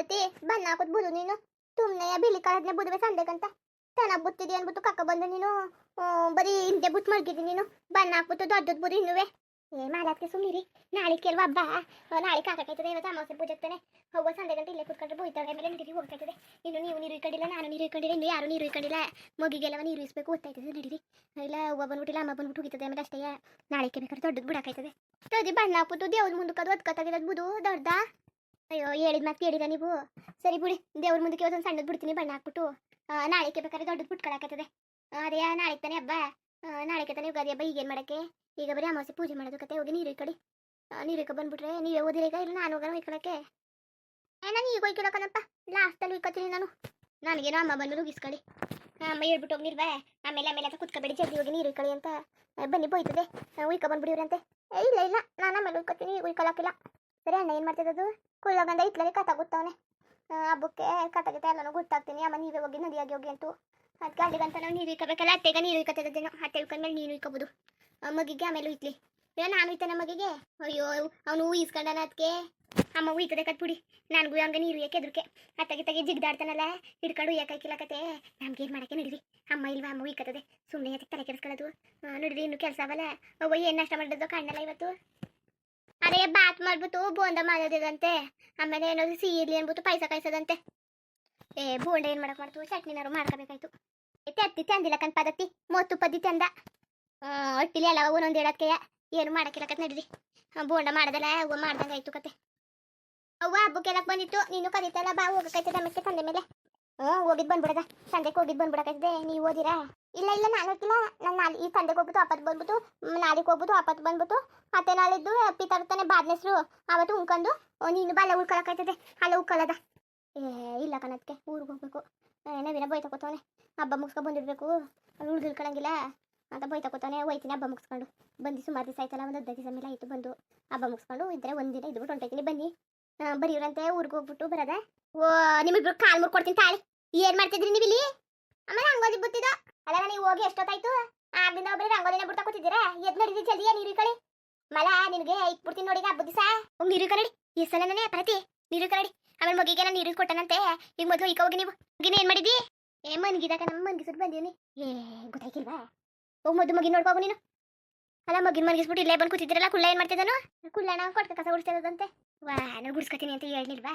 ಪದ್ಧತಿ ಬಣ್ಣ ಹಾಕೋದ್ ಬುದು ನೀನು? ಸುಮ್ನೆ ಬಿಳಿ ಕಳದ್ನೆ ಬುದುವೆ ಸಂದೇಕಂತ ತನ ಬುತ್ತಿದಿ ಅನ್ಬಿಟ್ಟು ಕಕ್ಕ ಬಂದು ನೀನು ಬರೀ ಹಿಂದೆ ಬುತ್ ಮಲ್ಗಿದಿ ನೀನು. ಬಣ್ಣ ಹಾಕ್ಬಿಟ್ಟು ದೊಡ್ಡದ್ ಬುದು ಇನ್ನುವೆ. ಏ ಮಾಡಕ್ಕೆ ಸುಮ್ಮನಿರಿ ನಾಳೆ ಕೆಲವು ಹಬ್ಬ. ನಾಳೆ ಕಾಕಾಯ್ತದೆ ಇವತ್ತು ಅಮಾವಾಸ್ಯೆ ಪೂಜೆಗ್ತಾನೆ ಹೋಗೋ ಸಂದೆ ಗಂಟೆ ಇಲ್ಲೇ ಕುತ್ಕೊಂಡ್ರೆ ಬೋಯ್ತಾಳೆ ಆಮೇಲೆ ನಡೀರಿ ಹೋಗ್ತಾಯ್ತದೆ. ಇನ್ನು ನೀವು ನೀರು ಇಕ್ಕೊಂಡಿಲ್ಲ, ನಾನು ನೀರು ಇಕ್ಕೊಂಡಿಲ್ಲ, ಇನ್ನು ಯಾರು ನೀರು ಇಕ್ಕೊಂಡಿಲ್ಲ. ಮಗಿಗೆಲ್ಲವ ನೀರು ಇಸ್ಬೇಕು, ಓದ್ತಾಯ್ತದೆ ನಡೀರಿ ಇಲ್ಲ ಒಬ್ಬ ಬಂದ್ಬಿಟ್ಟಿಲ್ಲ, ಅಮ್ಮ ಬಂದ್ಬಿಟ್ಟು ಹೋಗಿತದೆ ಆಮೇಲೆ ಅಷ್ಟೇ. ನಾಳೆಗೆ ಬೇಕಾದ್ರೆ ದೊಡ್ಡದು ಬಿಡಕಾಯ್ತದೆ ತೋದಿ ಬಣ್ಣ ಹಾಕ್ಬಿಟ್ಟು ದೇವ್ರ ಮುಂದಕ್ಕೆ ಅದು ಒದ್ಕತ್ತಾಗಿರೋದು ಬುದು ದೊಡ್ಡ ಅಯ್ಯೋ, ಹೇಳಿದ ಮತ್ತೆ ಕೇಳಿದ ನೀವು? ಸರಿ ಬಿಡಿ, ದೇವ್ರ ಮುಂದಕ್ಕೆ ಒಂದೊಂದು ಸಣ್ಣದ್ ಬಿಡ್ತೀನಿ, ಬಣ್ಣ ಹಾಕ್ಬಿಟ್ಟು. ನಾಳೆಗೆ ಬೇಕಾದ್ರೆ ದೊಡ್ಡದು ಬಿಟ್ಕೊಳಕತ್ತದೆ. ಅದೇ ನಾಳೆ ತಾನೆ ಹಬ್ಬ. ನಾಳೆಗೆ ತಾನೆ ಯುಗಾದಿ ಹಬ್ಬ, ಈಗೇನು ಮಾಡಕ್ಕೆ? ಈಗ ಬರೀ ಅಮಾವಾಸ್ಯೆ ಪೂಜೆ ಮಾಡೋದು ಕತೆ, ಹೋಗಿ ನೀರು ಇಕ್ಕಡಿ ನೀರು ಇಕ್ಕ ಬಂದ್ಬಿಟ್ರೆ ನೀವೇ ಓದಿರೇಗ ಇಲ್ಲ ನಾನು ಹೋಗೋಣ ಒಯ್ಕೊಳಕ್ಕೆ ಏ, ನಾನು ಈಗ ಒಯ್ಕೊಳಕನಪ್ಪ ಲಾಸ್ಟಲ್ಲಿ ಉಯ್ಕೊತೀನಿ ನಾನು. ನನಗೇನೋ ಅಮ್ಮ ಬಂದು ಉಗಿಸ್ಕೊಳ್ಳಿ ಅಮ್ಮ ಹೇಳ್ಬಿಟ್ಟು ಹೋಗಿ ನೀರ್ವೆ. ಆಮೇಲೆ ಆಮೇಲೆ ಅಂತ ಕುತ್ಕೊಬೇಡಿ, ಜಲ್ದಿ ಹೋಗಿ ನೀರು ಇಕ್ಕಳಿ ಅಂತ. ಬನ್ನಿ ಬೋಯ್ತದೆ ಉಯ್ಕೊ ಏ, ಇಲ್ಲ ಇಲ್ಲ, ನಾನು ಆಮೇಲೆ ಉಯ್ಕೊತೀನಿ ಹುಯ್ಕೊಳಕ್ಕಿಲ್ಲ ಸರಿ ಅಣ್ಣ, ಏನು ಮಾಡ್ತಿದ್ದದು ಕುಳ್ಳಗಂದ ಇಟ್ಲಲ್ಲಿ ಕಟ್ಟಾಗುತ್ತವನೆ ಹಬ್ಬಕ್ಕೆ ಕಟ್ಟಾಗುತ್ತೆ ಎಲ್ಲನೂ ಗೊತ್ತಾಗ್ತೀನಿ. ಅಮ್ಮ, ನೀವೇ ಹೋಗಿ, ನದಿಯಾಗಿ ಹೋಗಿ ಅಂತು. ಅದಕ್ಕೆ ಅಲ್ಲಿಗಂತ ನಾವು ನೀರು ಇಕ್ಕಬೇಕಲ್ಲ, ಅತ್ತೆಗ ನೀರು ಇಕ್ಕತ್ತದೇನೋ ಅತ್ತೆ ಇಳ್ಕೊಂಡ್ಮೇಲೆ ನೀರು ಇಕ್ಕಬೋದು. ಮಗಿಗೆ ಆಮೇಲೆ ಇಟ್ಲಿ ಇಲ್ಲ ನಾನು ಇತ್ತೆ ಮಗಿಗೆ? ಅಯ್ಯೋ, ಅವನು ಈಸ್ಕೊಂಡನ ಅದಕ್ಕೆ ಅಮ್ಮ, ಉಯ್ತದೆ ಕಟ್ಬಿಡಿ. ನನಗೂ ಹಂಗೆ ನೀರು ಯಾಕೆ ಎದ್ರಿಕೆ ಅತ್ತಗೆ ತಗೆ ಜಿಗ್ದಾಡ್ತಾನಲ್ಲ, ಹಿಡ್ಕೊಂಡು ಉಯ್ಯಕ್ಕಾಯ್ಕಿಲ್ಲ ಕತೆ. ನಮ್ಗೆ ಏನು ಮಾಡಕ್ಕೆ ನಡೀರಿ? ಅಮ್ಮ ಇಲ್ವಾ? ಅಮ್ಮ ಉಯ್ಕತ್ತದೆ. ಸುಮ್ಮನೆ ಅದಕ್ಕೆ ತಲೆ ಕೆಡಿಸ್ಕೊಳ್ಳೋದು? ಇನ್ನೂ ಇನ್ನು ಕೆಲಸ ಅವಲ್ಲ ಅವ್ವ ಏನು ನಷ್ಟ ಮಾಡಿದ್ದು ಕಾಣಲ್ಲ ಇವತ್ತು? ಅದೇ ಬಾತ್ ಮಾಡ್ಬಿಟ್ಟು ಬೋಂಡ ಮಾಡೋದಿದಂತೆ ಆಮೇಲೆ ಏನಾದ್ರು ಸೀರ್ಲಿ ಅನ್ಬಿಟ್ಟು ಪೈಸ ಕಾಯಿಸೋದಂತೆ. ಏ ಬೋಂಡ ಏನ್ ಮಾಡಕ್ ಮಾಡ್ತು ಚಟ್ನಿನಾರು ಮಾಡ್ಕೋಬೇಕಾಯ್ತು. ಅತ್ತಿ ತಂದಿಲ್ಲ ಕಣ್ ಪದತ್ತಿ ಮೂವತ್ತು ಪದ್ದಿ ತಂದ. ಒಟ್ಟಿಲಿ ಎಲ್ಲ ಒಂದೊಂದು ಹೇಳಕ್ಕೆ ಏನು ಮಾಡಕ್ಕಿಲ್ಲ ಕತ್ ನಡೀರಿ. ಬೋಂಡ ಮಾಡ್ದಲ್ಲ ಅವ್ವ ಮಾಡ್ದಂಗೆ ಆಯ್ತು ಕತೆ. ಅವ್ವ, ಹಬ್ಬಕ್ಕೆಲ್ಲ ಬಂದಿತ್ತು. ನೀನು ಕರೀತಲ್ಲ ಬಾ ಹೋಗಕ್ಕೈತದ ಆಮೇಲೆ ತಂದೆ ಮೇಲೆ. ಹ್ಞೂ ಹೋಗಿದ್ ಬಂದ್ಬಿಡದ. ಸಂಜೆಗೆ ಹೋಗಿದ್ ಬಂದ್ಬಿಡಕೈತದೆ ನೀವು ಓದಿರಾ? ಇಲ್ಲ ಇಲ್ಲ ನಾನು ಹೋಗಿಲ್ಲ ನಾನು ನಾಳೆ ಈ ಸಂಡೆಗೆ ಹೋಗ್ಬಿಟ್ಟು ಆಪತ್ ಬಂದ್ಬಿಟ್ಟು ನಾಳೆಗೆ ಹೋಗ್ಬಿಟ್ಟು ಆಪತ್ತು ಬಂದ್ಬಿಟ್ಟು ಮತ್ತೆ ನಾಳಿದ್ದು ಅಪ್ಪಿ ತರ್ತಾನೆ ಬಾದ್ನೆಸ್ರು ಅವತ್ತು ಉಣ್ಕೊಂಡು ಓ, ನೀನು ಬಾಲ ಉಳ್ಕೊಳಕೈತದೆ ಅಲ್ಲ ಉಳ್ಕೊಳ್ಳೋದ ಏ ಇಲ್ಲ ಕಣದಕ್ಕೆ ಊರಿಗೆ ಹೋಗ್ಬೇಕು. ನವೀನ ಬೈ ತಗೋತಾನೆ ಹಬ್ಬ ಮುಗಿಸ್ಕೊ ಬಂದಿಡ್ಬೇಕು ಉಳ್ದು ಇಳ್ಕೊಳಂಗಿಲ್ಲ ಅಂತ ಬೈ ತಗೋತಾನೆ ಹೋಯ್ತೀನಿ ಹಬ್ಬ ಮುಗಿಸ್ಕೊಂಡು. ಬಂದು ಸುಮಾರು ದಿವಸ ಆಯ್ತಲ್ಲ ಒಂದು ಹದಿನೈದು ದಿವಸ ಆಯಿತು ಬಂದು ಹಬ್ಬ ಮುಗಿಸ್ಕೊಂಡು. ಇದ್ರೆ ಒಂದಿನ ಇದ್ಬಿಟ್ಟು ಹೊಂಟೈತೀನಿ ಬನ್ನಿ. ಬರೀವ್ರಂತೆ ಊರಿಗೆ ಹೋಗ್ಬಿಟ್ಟು ಬರದ. ಓ ನಿಮ್ಮಿಬ್ರು ಕಾಲ್ ಮುರ್ಕೊಡ್ತೀನಿ ತಾಳಿ. ಏನ್ ಮಾಡ್ತಿದ್ರಿ ನೀವು ಇಲ್ಲಿ ಆಮೇಲೆ ರಂಗೋಲಿ ಬುತ್ತಿದ. ಅಲ್ಲ ನೀವು ಹೋಗಿ ಎಷ್ಟೊತ್ತಾಯ್ತು? ಆಗ್ಲಿಂದ ಒಬ್ಬರು ರಂಗೋಲಿನ ಬಿಡ್ತಾ ಕೂತಿದ್ದೀರಾ? ಎದ್ ನಡೀತಿ ಜಲ್ದಿ ನೀರು ಕಳಿ ಮಲ, ನಿನಗೆ ಇಟ್ಬಿಡ್ತೀನಿ ನೋಡಿ ಹಬ್ಬದ ದಿವಸ. ಹಂಗ್ ನೀರು ಕರಡಿ ಈ ಸಲ ನಾನೇ ಪ್ರತಿ ನೀರು ಕರಡಿ ಆಮೇಲೆ ಮಗಿಗೆ ನಾನು ನೀರು ಕೊಟ್ಟನಂತೆ. ಈಗ ಮೊದಲು ಈಗ ಹೋಗಿ ನೀವು. ಮಗಿನ ಏನ್ ಮಾಡಿದಿ ಏ ಮನ್ಗಿದಾಗ ನಮ್ಮ ಮನ್ಗಿಸ್ಬಿಟ್ಟು ಬಂದೀನಿ ಏ ಗೊತ್ತಾಯ್ತಿಲ್ವಾ ಹೋಗ್ ಮದ್ದು ಮಗಿ ನೋಡ್ಕೋಗು ನೀನು. ಅಲ್ಲ, ಮಗಿನ ಮನ್ಗಿಸ್ಬಿಟ್ಟು ಇಲ್ಲೇ ಬಂದು ಕೂತಿದ್ರಲ್ಲ ಕುಳ್ಳ ಏನ್ ಮಾಡ್ತಿದ್ದಾನು ನಾವು ಕೊಟ್ಟ ಕಸ ಗುಡಿಸ್ತದಂತೆ ವಾ ನಾನು ಗುಡ್ಸ್ಕೊತೀನಿ ಅಂತ ಹೇಳಿಲ್ವಾ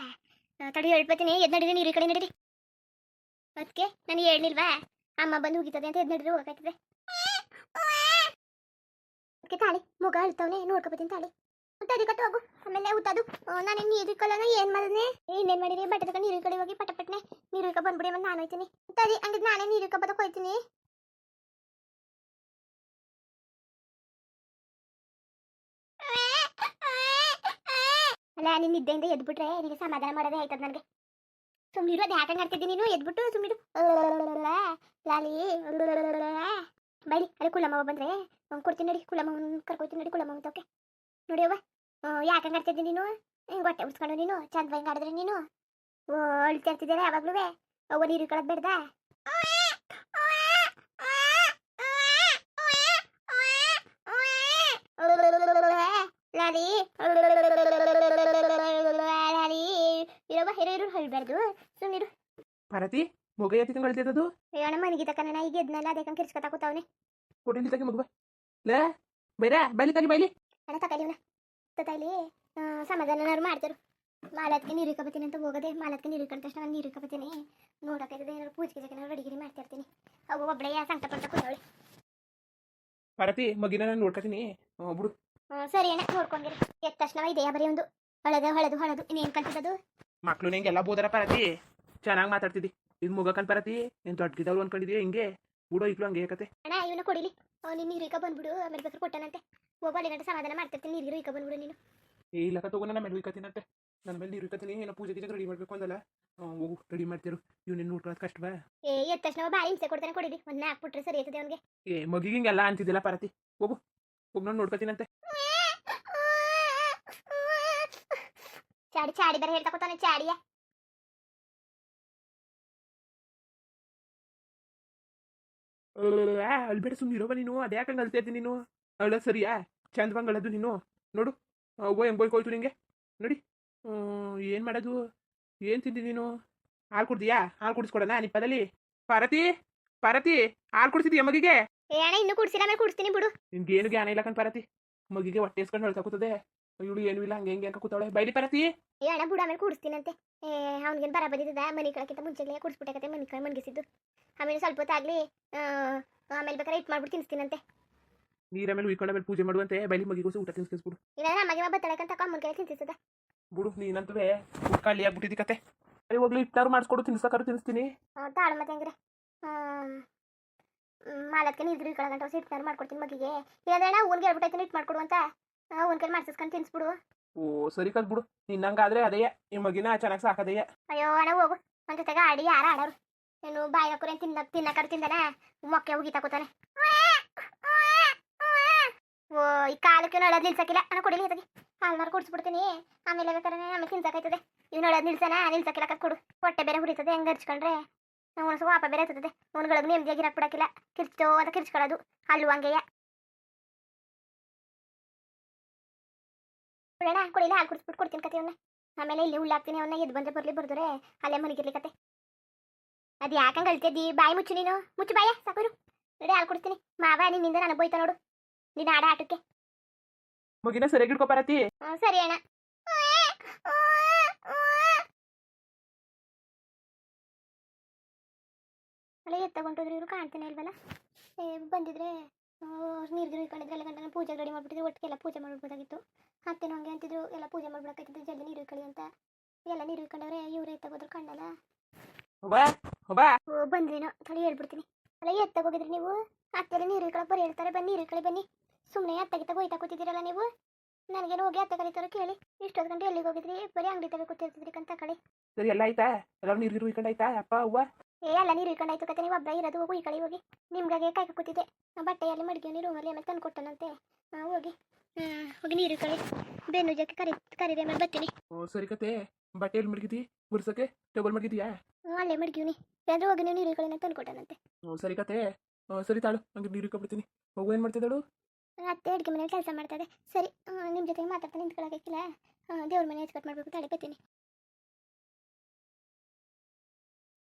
ತಡಿ ಹೇಳ್ಬತ್ತೀನಿ ಎದ್ ನಡೀರಿ ನೀರು ಕಡೆ ನಡೀರಿ. ಅದಕ್ಕೆ ನಾನು ಹೇಳಿಲ್ವಾ ಅಮ್ಮ ಬಂದು ಹೋಗಿತ್ತದೆ ಅಂತ ಎದ್ ಹೋಗಕ್ಕಾಯ್ತದೆ ಅದಕ್ಕೆ ತಾಳಿ, ಮುಗ ಅಳ್ತವನೆ, ನೋಡ್ಕೊಬತ್ತೀನಿ ತಾಳಿ. ತಡಿ ಕಟ್ಟು ಹೋಗು. ಆಮೇಲೆ ಉತ್ತದು ನಾನು ನೀರು ಇಕ್ಕಲ್ಲ ಏನ್ ಮಾಡಿದ್ನೆ? ಇನ್ನೇನ್ ಮಾಡಿರಿ? ಬಟ್ಟೆ ತಗೊಂಡು ನೀರು ಕಡೆ ಹೋಗಿ ಪಟ ಪಟ್ನೆ ನೀರು ಇಕ್ಕ ಬಂದ್ಬಿಡಿ ಮತ್ತೆ ನಾನು ಹೋಯ್ತೀನಿ. ತಾಳಿ ಹಂಗಿದ್ ನಾನೇ ನೀರು ಇಕ್ಕ ಬದಕ್ಕೆ ಹೋಯ್ತೀನಿ. ಅಲ್ಲ ನಿನ್ನ ನಿದ್ದೆಯಿಂದ ಎದ್ಬಿಟ್ರೆ ನಿನಗೆ ಸಮಾಧಾನ ಮಾಡೋದೇ ಆಯ್ತದ ನನಗೆ. ಸುಮ್ನಿರು ಅದು ಆಟ ಆಡ್ತಿದ್ದೀನಿ ನೀನು? ಎದ್ಬಿಟ್ಟು ಸುಮ್ನಿರು. ಲಾಲಿ. ಬೈಲಿ. ಅದೇ ಕುಳ್ಳಮ್ಮ ಬಂದ್ರೆ. ಕೊಡ್ತೀನಿ ನೋಡಿ. ಕುಳ್ಳಮ್ಮ ಕರ್ಕೊತೀನಿ ನೋಡಿ. ಕುಳ್ಳಮ್ಮ ತೋಕೆ. ನೋಡಿ ಅವ್ವ. ಯಾಕಂಗ್ ಆಡ್ತಿದ್ದೆ ನೀನು? ಹಿಂಗೆ ಹೊಟ್ಟೆ ಉಡ್ಸ್ಕೊಂಡು ನೀನು? ಚಂದ ಹೆಂಗ್ ಆಡಿದ್ರೆ ನೀನು? ಓ, ಅಳ್ತಿ ಇರ್ತಿದ್ದೀರ ಯಾವಾಗ್ಲೂ? ಅವ್ವ ನೀರು ಕಳದ್ ಬೇಡ್ದ? ಲಾಲಿ. ಇರವ ಹಿರೋ ಇರು ಹೇಳ್ಬಾರ್ದು ಭಾರತಿ ಪಾರ್ವತಿ ಮೊಗ ಎತ್ತಿ ತಿಂಗಳದ್ದು ಅಣ್ಣ ಮನೆಗೆ ತಕ್ಕನ ಈಗ ಎದ್ನಲ್ಲ ಅದಕ್ಕೆ ಕಿರ್ಸ್ಕೊತಾ ಕೂತಾವನೆ. ಕೊಟ್ಟಿನ ತಗಿ ಮಗುವ ಲೇ ಬೈರಾ ಬೈಲಿ ತಗಿ ಬೈಲಿ. ಅಣ್ಣ ತಕಲಿವನ ತತಾಯ್ಲಿ ಸಮಾಧಾನನಾರು ಮಾಡ್ತಾರು. ಮಾಲತ್ಗೆ ನೀರು ಇಕ್ಕಬತ್ತೀನಿ ಅಂತ ಹೋಗದೆ ಮಾಲತ್ಗೆ ನೀರು ಇಕ್ಕಂಡ ತಕ್ಷಣ ನೀರು ಇಕ್ಕಬತ್ತೀನಿ ನೋಡೋಕ್ಕಾಯ್ತದೆ ಏನಾದ್ರು ಪೂಜೆ ಜಗನ ಏನಾದ್ರು ಅಡಿಗೆ ಮಾಡ್ತಾ ಇರ್ತೀನಿ ಅವು ಒಬ್ಬಳೇ ಸಂಕಟ ಪಡ್ತಾ ಕೂತಾವಳೆ. ಭಾರತಿ ಮಗಿನ ನಾನು ನೋಡ್ಕೊತೀನಿ. ಬಿಡು. ಸರಿ ಅಣ್ಣ ನೋಡ್ಕೊಂಡಿರಿ ಎತ್ತ ತಕ್ಷಣ ಇದೆಯಾ ಬರೀ ಒಂದು. ಹೊಳೆದು ಹೊಳೆದು ಹೊಳೆದು. ಇನ್ನೇನು ಕಲ್ತಿದ್ದದು ಮಕ್ಳು ನಿಂಗೆ ಎಲ್ಲ ಬೋದರ ಪರತಿ? ಚೆನ್ನಾಗಿ ಮಾತಾಡ್ತಿದ್ದಿ. ಇದು ಮುಗ ಪರತಿ? ಪಾರತಿ ದೊಡ್ಡ ದೊಡ್ಡಗಿದವ್ಳು ಅನ್ಕೊಂಡಿದ್ಯಾ ಹಿಂಗೆ? ಬಿಡೋ ಇಕ್ಳು ಹಂಗೆ ಕತೆ ಅಣ್ಣ ಇವನು ಕೊಡಿಲಿ. ನೀನು ನೀರು ಈಗ ಬಂದ್ಬಿಡು ಆಮೇಲೆ ಬೇಕಾದ್ರೆ ಕೊಟ್ಟನಂತೆ. ಹೋಗೋ ಅಲ್ಲಿ ಗಂಟೆ ಸಮಾಧಾನ ಮಾಡ್ತಿರ್ತೀನಿ ನೀರು ಈಗ ಬಂದ್ಬಿಡು ನೀನು. ಏ ಇಲ್ಲ ತಗೋ ನನ್ನ ಮೇಲೆ ಉಯ್ಕತ್ತೀನಂತೆ ನನ್ನ ಮೇಲೆ ನೀರು ಉಯ್ಕತ್ತೀನಿ ಏನೋ ಪೂಜೆ ಗೀಜೆ ರೆಡಿ ಮಾಡಬೇಕು ಅಂದಲ್ಲ. ಹೋಗು ರೆಡಿ ಮಾಡ್ತಿರು. ಇವನೇನು ನೋಡ್ಕೊಳ್ಳೋದು ಕಷ್ಟವಾ ಏ ಎದ್ದ ತಕ್ಷಣ ಬಾಯಿ ಹಿಂಸೆ ಕೊಡ್ತಾನೆ ಕೊಡಿಲಿ. ಒಂದು ಹಾಕ್ಬಿಟ್ರೆ ಸರಿ ಇರ್ತದೆ ಅವನಿಗೆ. ಏ ಮಗಿಗೆ ಹಿಂಗೆಲ್ಲ ಅಂತಿದ್ದಿಲ್ಲ ಪರತಿ. ಹೋಗು ಹೋಗಿ ನಾನು ನೋಡ್ಕೊತೀನಂತೆ ಚಾಡಿ ಚಾಡಿ ಬರ ಹೇಳ್ತಾ ಚಾಡಿಯ ಅಲ್ಬೇಡ ಸುಮ್ಮನೆ ಇರೋವ ನೀನು ಅದ್ಯಾಕಂಗೆ ಅಳ್ತಾ ಇದ್ದೀನಿ ನೀನು ಅಳ ಸರಿಯಾ ಚಂದ ಬಂಗ್ ಅಳದು ನೀನು ನೋಡು ಓ ಹೆಂಗ್ ಬೈಕೊಳ್ತು ನಿಂಗೆ ನೋಡಿ ಏನ್ ಮಾಡೋದು ಏನ್ ತಿಂದಿ ನೀನು ಹಾಲು ಕುಡ್ದಿಯಾ ಹಾಲು ಕುಡಿಸ್ಕೊಡೋಣ ನಿಪ್ಪದಲ್ಲಿ ಪಾರತಿ ಪಾರತಿ ಹಾಲು ಕುಡಿಸಿದ್ಯಾ ಮಗಿಗೆ ಏ ಅಣ್ಣ ಇನ್ನೂ ಕುಡ್ಸಿಲ್ಲ ಆಮೇಲೆ ಕುಡಿಸ್ತೀನಿ ಬಿಡು ನಿಮ್ಗೆ ಏನು ಜ್ಞಾನ ಇಲ್ಲ ಕಣ್ ಪಾರತಿ ಮಗಿಗೆ ಹೊಟ್ಟೆ ಇಸ್ಕೊಂಡು ಹೇಳ್ತಾ ಕೂತದೆ ಇವಳು ಏನು ಇಲ್ಲ ಹಂಗೆ ಹಂಗೆ ಅಂತ ಕೂತಾವಳೆ. ಬೈಲಿ ಪರತಿ. ಏ ಅಣ್ಣ ಬುಡ ಆಮೇಲೆ ಕೂಡಿಸ್ತೀನಂತೆ. ಏ ಅವ್ನಿಗೇನು ಬರ ಬಂದಿದ್ದ ಮನಿ ಕಳಕ್ಕಿಂತ ಮುಂಚೆಗೆ ಕುಡಿಸ್ಬಿಟ್ಟೆ ಮನಿ ಕಳೆ ಮನ್ಗಿಸಿದ್ದು ಆಮೇಲೆ ಸ್ವಲ್ಪ ಹೊತ್ತಾಗ್ಲಿ ಆಮೇಲೆ ಬೇಕಾದ್ರೆ ಇಟ್ ಮಾಡ್ಬಿಟ್ಟು ತಿನ್ನಿಸ್ತೀನಂತೆ. ನೀರ ಮೇಲೆ ಉಯ್ಕೊಂಡ ಮೇಲೆ ಪೂಜೆ ಮಾಡುವಂತೆ. ಬೈಲಿ ಮಗಿಗೋಸಿ ಊಟ ತಿನ್ಸ್ಕಿಸ್ಬಿಡು ಇಲ್ಲಾಂದ್ರೆ ಅಮ್ಮಗೆ ಬತ್ತಳಕಂತ ಅಮ್ಮನ ಕೈ ತಿನ್ಸಿಸದ ಬಿಡು ನೀನಂತವೇ ಖಾಲಿ ಆಗ್ಬಿಟ್ಟಿದ್ದಿ ಕತೆ. ಸರಿ ಹೋಗ್ಲಿ ಇಟ್ಟಾರು ಮಾಡಿಸ್ಕೊಡು ತಿನ್ಸಕಾರು ತಿನ್ನಿಸ್ತೀನಿ. ತಾಳು ಮತ್ತೆ ಹೆಂಗ್ರೆ? ಮಾಲಕ್ಕೆ ನೀರು ಇಟ್ಕೊಳ್ಳೋ ಗಂಟೆ ಇಟ್ಟಾರು ಮಾಡ್ಕೊಡ್ತೀನಿ ಮಗಿಗೆ. ಇಲ್ಲಾಂದ್ರೆ ಅಣ್ಣ ಅವ್ನಿಗೆ ಹೇಳ್ಬಿಟ್ಟೈತೆ ಇಟ್ಟು ಮಾಡ್ಕೊಡು ಅಂತ. ಅವ್ನ ಕೈ ತಿನ್ಸಿ ತಿನ್ಸ್ಬಿಡು ಓ ಸರಿ ಕದ್ ಬಿಡು. ನಿನ್ನಂಗಾದ್ರೆ ಅದೇಯ ಈ ಮಗಿನ ಚೆನ್ನಾಗಿ ಸಾಕದೆಯ ಅಯ್ಯೋ ಅಣ್ಣ ಹೋಗು. ನನ್ ಜೊತೆಗೆ ಆಡಿ ಯಾರ ಆಡೋರು? ಏನು ಬಾಯಿ ಹಾಕೋರೆ ತಿನ್ನ ತಿನ್ನಕ್ಕಾರು ತಿಂದಾನೆ? ಮೊಕ್ಕೆ ಹೋಗಿ ತಕೋತಾನೆ ಓ ಈ ಕಾಲಕ್ಕೆ ನಳದ್ ನಿಲ್ಸಕ್ಕಿಲ್ಲ. ಅಣ್ಣ ಕೊಡಿಲಿ ಹಾಲು ಮಾರು ಕುಡಿಸ್ಬಿಡ್ತೀನಿ. ಆಮೇಲೆ ಬೇಕಾದ್ರೆ ಆಮೇಲೆ ತಿನ್ಸಕ್ಕಾಯ್ತದೆ ಇವ್ ನಳದ್ ನಿಲ್ಸನ ನಿಲ್ಸಕಿಲ್ಲ ಕತ್ ಕೊಡು. ಹೊಟ್ಟೆ ಬೇರೆ ಹುರಿತದೆ ಹೆಂಗ್ ಹರ್ಚ್ಕೊಂಡ್ರೆ? ಸ್ವಲ್ಪ ವಾಪ ಬೇರೆ ಇರ್ತದೆ ಅವನುಗಳಿಗೆ ನೆಮ್ಮದಿಯಾಗಿ ಹಾಕ್ಬಿಡಕ್ಕಿಲ್ಲ ಕಿರ್ಚೋ ಅಂತ ಕಿರ್ಚ್ಕೊಳ್ಳೋದು. ಹಲ್ಲು ಹಂಗೆಯ. ಬಿಡೋಣ ಕೊಡಿಲ್ಲ ಹಾಲು ಕುಡಿಸ್ಬಿಟ್ಟು ಕೊಡ್ತೀನಿ ಕತೆ ಅವನ್ನ ಆಮೇಲೆ ಇಲ್ಲಿ ಉಳ್ಳಾಕ್ತೀನಿ ಅವನ್ನ ಎದ್ದು ಬಂದ್ರೆ ಬರ್ಲಿ ಬರ್ದ್ರೆ ಅಲ್ಲೇ ಮಲಗಿರ್ಲಿ ಕತೆ. ಅದು ಯಾಕಂಗೆ ಅಳ್ತಿದ್ದಿ? ಬಾಯಿ ಮುಚ್ಚು ನೀನು. ಮುಚ್ಚು ಬಾಯ ಸಾಕು ನೋಡಿ ಹಾಲು ಕೊಡ್ತೀನಿ ಮಾವ ನಿನ್ನಿಂದ ನನಗೆ ಬೋಯ್ತಾ ನೋಡು. ನೀನು ಆಡ ಆಟಕ್ಕೆ. ಮಗಿನ ಸರಿಯಾಗಿ ಹಿಡ್ಕೊ ಬರತಿ ಸರಿ ಅಣ್ಣ. ಅಲ್ಲ ಎತ್ತಗೊಂಡ್ರು ಇವರು ಕಾಣ್ತಾನೆ ಇಲ್ವಲ್ಲ? ಬಂದಿದ್ರೆ ನೀರು ಗಿರು ಗಂಟೆ ಪೂಜೆ ರೆಡಿ ಮಾಡ್ಬಿಟ್ಟಿದ್ರೆ ಒಟ್ಟಿಗೆಲ್ಲ ಪೂಜೆ ಮಾಡ್ಬೋದಾಗಿತ್ತು ಅತ್ತೇನೋ ಹಂಗೆ ಅಂತಿದ್ರು ಎಲ್ಲ ಪೂಜೆ ಮಾಡ್ಬೇಕಾಗಿತ್ತು ಜಲ್ದಿ ನೀರು ಇಟ್ಕೊಳ್ಳಿ ಅಂತ ಎಲ್ಲ ನೀರು ಇಟ್ಕೊಂಡವ್ರೆ ಇವ್ರು ಎತ್ತಗೋದ್ರು ಕಣ್ಣಲ್ಲ ಬಾ ಬಾ ಬಂದ್ರೇನೋ? ತಡಿ ಹೇಳ್ಬಿಡ್ತೀನಿ ಅಲ್ಲ ಎತ್ತ ಹೋಗಿದ್ರಿ ನೀವು? ಅತ್ತೆಲ್ಲ ನೀರು ಇಟ್ಕೊಳಕ್ ಬರೀ ಹೇಳ್ತಾರೆ. ಬನ್ನಿ ನೀರು ಇಟ್ಕೊಳ್ಳಿ ಬನ್ನಿ. ಸುಮ್ಮನೆ ಅತ್ತಗಿತ್ತ ಹೋಯ್ತಾ ಕೂತಿದ್ದೀರಲ್ಲ ನೀವು? ನನಗೇನು ಹೋಗಿ ಅತ್ತ ಕಲಿತಾರೋ ಕೇಳಿ. ಇಷ್ಟೊತ್ತು ಗಂಟೆ ಎಲ್ಲಿಗೆ ಹೋಗಿದ್ರಿ? ಬರೀ ಅಂಗಡಿ ತಗ ಕೂತಿರ್ತಿದ್ರಿ ಅಂತ ಕಳಿ. ಸರಿ ಎಲ್ಲ ಆಯ್ತಾ? ಎಲ್ಲ ನೀರು ಇರು ಇಟ್ಕೊಂಡಾಯ್ತಾ ಅಪ್ಪ ಅವ್ವ? ಏ ಎಲ್ಲ ನೀರು ಆಯ್ತು ಕತೆ. ನೀವು ಒಬ್ಬ ಇರೋದು ಹೋಗಿ ಈ ಕಡೆ ಹೋಗಿ. ನಿಮ್ಗಾಗೆ ಕಾಯ್ಕ ಕೂತಿದ್ದೆ. ಬಟ್ಟೆಯಲ್ಲಿ ಮಡ್ಗಿ ರೂಮಲ್ಲಿ ಆಮೇಲೆ ತಂದು ಕೊಟ್ಟನಂತೆ. ಹಾ, ಹೋಗಿ. ಹೋಗಿ ನೀರು ಕಳಿ ಬೆನ್ನು ಜಕ್ಕೆ ಕರಿ ಕರೀರಿ ಮೇಲೆ ಬರ್ತೀನಿ. ಓ ಸರಿ ಕತೆ. ಬಟ್ಟೆ ಎಲ್ಲಿ ಗುರ್ಸಕ್ಕೆ ಟೇಬಲ್ ಮಡಗಿದ್ಯಾ ಅಲ್ಲೇ ಮಡ್ಗಿವ್ನಿ ಯಾರು ಹೋಗಿ ನೀವು ನೀರು ಅಂತ ತಂದು ಹ್ಞೂ ಓ ಸರಿ ಕತೆ ಓ ಸರಿ ತಾಳು ಹಂಗೆ ನೀರು ಇಟ್ಕೊಂಡ್ಬಿಡ್ತೀನಿ ಮಗು ಏನು ಮಾಡ್ತಿದ್ದಾಳು ಅತ್ತೆ ಅಡುಗೆ ಮನೆಯಲ್ಲಿ ಕೆಲಸ ಮಾಡ್ತದೆ ಸರಿ ನಿಮ್ಮ ಜೊತೆ ಮಾತಾಡ್ತಾ ನಿಂತ್ಕೊಳ್ಳೋಕ್ಕಿಲ್ಲ ದೇವ್ರ ಮನೆ ಎಚ್ಕಟ್ ಮಾಡ್ಬೇಕು ತಡೆ ಬರ್ತೀನಿ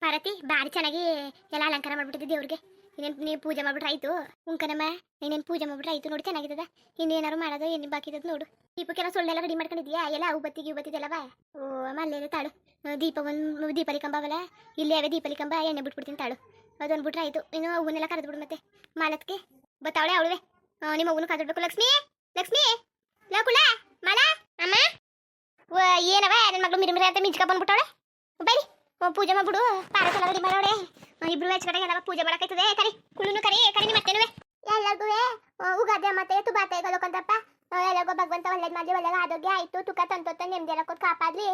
ಪಾರತಿ ಭಾರಿ ಚೆನ್ನಾಗಿ ಎಲ್ಲ ಅಲಂಕಾರ ಮಾಡ್ಬಿಟ್ಟಿದ್ದೆ ದೇವ್ರಿಗೆ. ಇನ್ನೇನು ಪೂಜೆ ಮಾಡ್ಬಿಟ್ರೆ ಆಯಿತು? ಉಂಕನಮ್ಮ, ಇನ್ನೇನು ಪೂಜೆ ಮಾಡ್ಬಿಟ್ರೆ ನೋಡಿ ನೋಡಿ, ಚೆನ್ನಾಗಿದ್ದದ. ಇನ್ನೇನಾರು ಮಾಡೋದು, ಏನು ಬಾಕಿ ಇದ್ದದ್ದು ನೋಡು. ದೀಪಕ್ಕೆಲ್ಲ ಸೊಳ್ಳೆಲ್ಲ ರೆಡಿ ಮಾಡ್ಕೊಂಡಿದ್ಯಾ? ಎಲ್ಲ ಅವು ಬತ್ತಿಗೆ ಇವು ಓ ಅಲ್ಲೇ ತಾಳು. ದೀಪ ಒಂದು ದೀಪಾಲಿ ಕಂಬ ಅವಲ್ಲ, ಇಲ್ಲಿ ಅವೇ ದೀಪಾಲಿ ಕಂಬ ಎಣ್ಣೆ ಬಿಟ್ಬಿಡ್ತೀನಿ ತಾಳು. ಅದೊಂದು ಬಿಟ್ರೆ ಆಯ್ತು. ಇನ್ನು ಅವನ್ನೆಲ್ಲ ಕರೆದು ಬಿಡು ಮತ್ತೆ. ಮಾಲತ್ಗೆ. ಬತ್ತಾವಳೆ ಅವಳುವೆ. ನಿಮ್ಮ ಅವನು ಕಾದಿಡ್ಬೇಕು ಲಕ್ಷ್ಮಿ ಲಕ್ಷ್ಮಿ, ಲಕುಲ, ಮಾಲ, ಅಮ್ಮ. ಏನವ? ನನ್ನ ಮಗಳು ಮಿರಿಮಿರಿ ಅಂತ ಮಿಂಚ್ಕ ಬಂದ್ಬಿಟ್ಟವಳೆ. ಬೈ ಪೂಜೆ ಮಾಡ್ಬಿಡು. ರೆಡಿ ಮಾಡೋಳೆ ಇಬ್ರು ಮೆಚ್ಕಡೆ ಎಲ್ಲ ಪೂಜೆ ಮಾಡಕೈತದೆ. ಕರಿ ಕುಳುನು ಕರಿ ಕರಿ ನಿಮ್ಮ ಅತ್ತೆನುವೆ ಎಲ್ಲರಿಗೂ ಉಗಾದೆ ಮತ್ತೆ ತುಬಾತೆ ಗಲೋಕಂತಪ್ಪ ಎಲ್ಲರಿಗೂ ಭಗವಂತ ಒಳ್ಳೇದು ಮಾಡ್ಲಿ ಒಳ್ಳೆಯ ಆರೋಗ್ಯ ಆಯ್ತು. ತುಕ ತಂತೋತ ನೆಮ್ಮದಿ ಎಲ್ಲ ಕೊಟ್ಟು ಕಾಪಾಡ್ಲಿ.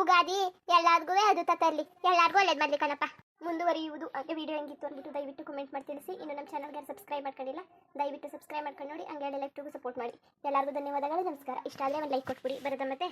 ಉಗಾದಿ ಎಲ್ಲರಿಗೂ ಅದು ತರ್ಲಿ. ಎಲ್ಲಾರ್ಗು ಒಳ್ಳೇದ್ ಮಾಡ್ಲಿ ಕಣಪ್ಪ. ಮುಂದುವರಿಯುವುದು ಹಾಗೆ ವಿಡಿಯೋ ಹೆಂಗಿತ್ತು ಅಂದ್ಬಿಟ್ಟು ದಯವಿಟ್ಟು ಕಮೆಂಟ್ ಮಾಡಿ ತಿಳಿಸಿ. ಇನ್ನು ನಮ್ಮ ಚಾನಲ್ಗೆ ಸಬ್ಸ್ಕ್ರೈಬ್ ಮಾಡ್ಕೊಂಡಿಲ್ಲ, ದಯವಿಟ್ಟು ಸಬ್ಸ್ಕ್ರೈಬ್ ಮಾಡ್ಕೊಂಡು ನೋಡಿ. ಹಂಗೆ ಲೈಕ್ಟಿಗೂ ಸಪೋರ್ಟ್ ಮಾಡಿ. ಎಲ್ಲರಿಗೂ ಧನ್ಯವಾದಗಳು, ನಮಸ್ಕಾರ. ಇಷ್ಟ ಆದರೆ ಒಂದು ಲೈಕ್ ಕೊಟ್ಬಿಡಿ. ಬರೋದ ಮತ್ತೆ.